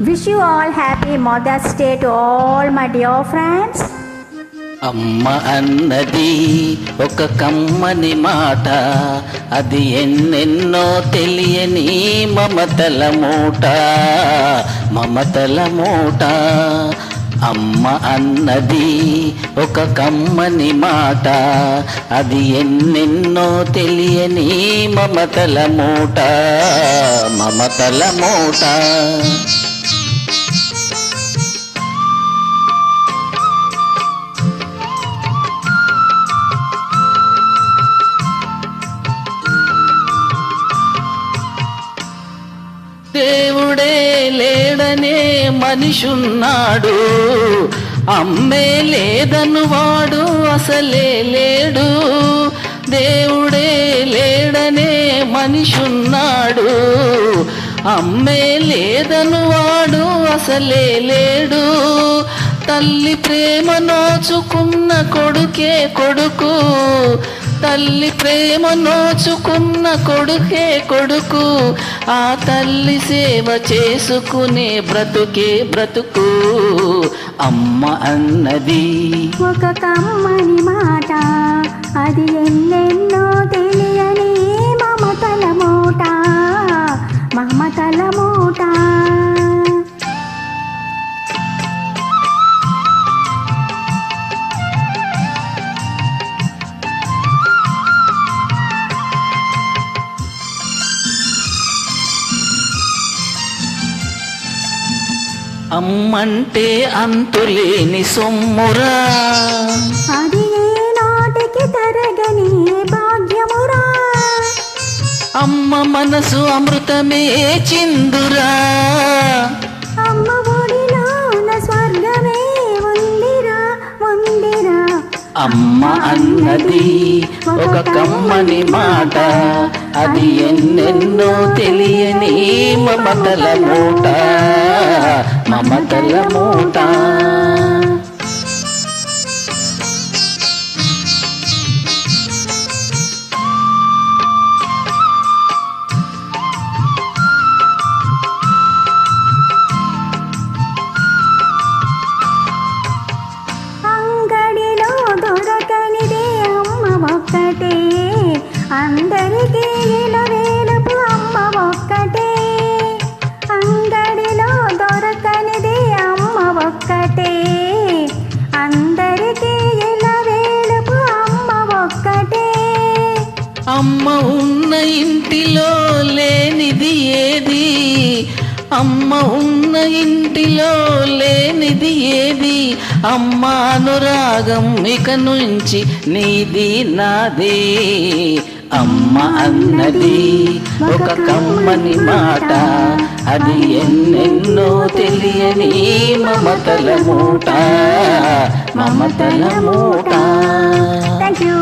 Wish you all happy mother's day to all my dear friends అమ్మ అన్నది ఒక కమ్మని మాట. అది ఎన్నెన్నో తెలియని మమతల మూట. మమతల మూట. అమ్మ అన్నది ఒక కమ్మని మాట. అది ఎన్నెన్నో తెలియని మమతల మూట. మమతల మూట. లేదనే మనిషున్నాడు. అమ్మే లేదను వాడు అసలే లేడు. దేవుడే లేడనే మనిషున్నాడు. అమ్మే లేదను వాడు అసలే లేడు. తల్లి ప్రేమ నోచుకున్న కొడుకే కొడుకు. తల్లి ప్రేమ నోచుకున్న కొడుకే కొడుకు ఆ తల్లి సేవ చేసుకునే బ్రతుకే బ్రతుకు. అమ్మ అన్నది. ఒక కమ్మని మాట అది ఎన్నెన్న అమ్మంటే అంతులేని సొమ్మురా. అది ఏ నాటికి తరగని భాగ్యమురా. అమ్మ మనసు అమృతమే చిందురా. అమ్మ ఒడిలోన స్వర్గమే ఉందిరా ఉందిరా. అమ్మ అన్నది ఒక కమ్మని మాట. అది ఎన్నెన్నో తెలియని మమతల మూట. మమతల మూట అమ్మ ఉన్న ఇంటిలో లేనిది ఏది? అమ్మ ఉన్న ఇంటిలో లేనిది ఏది? అమ్మ అనురాగం ఇక నుంచి నీది నాది. అమ్మ అన్నది ఒక కమ్మని మాట అది ఎన్నెన్నో తెలియని మమతల మూట మమతల మూట. Thank you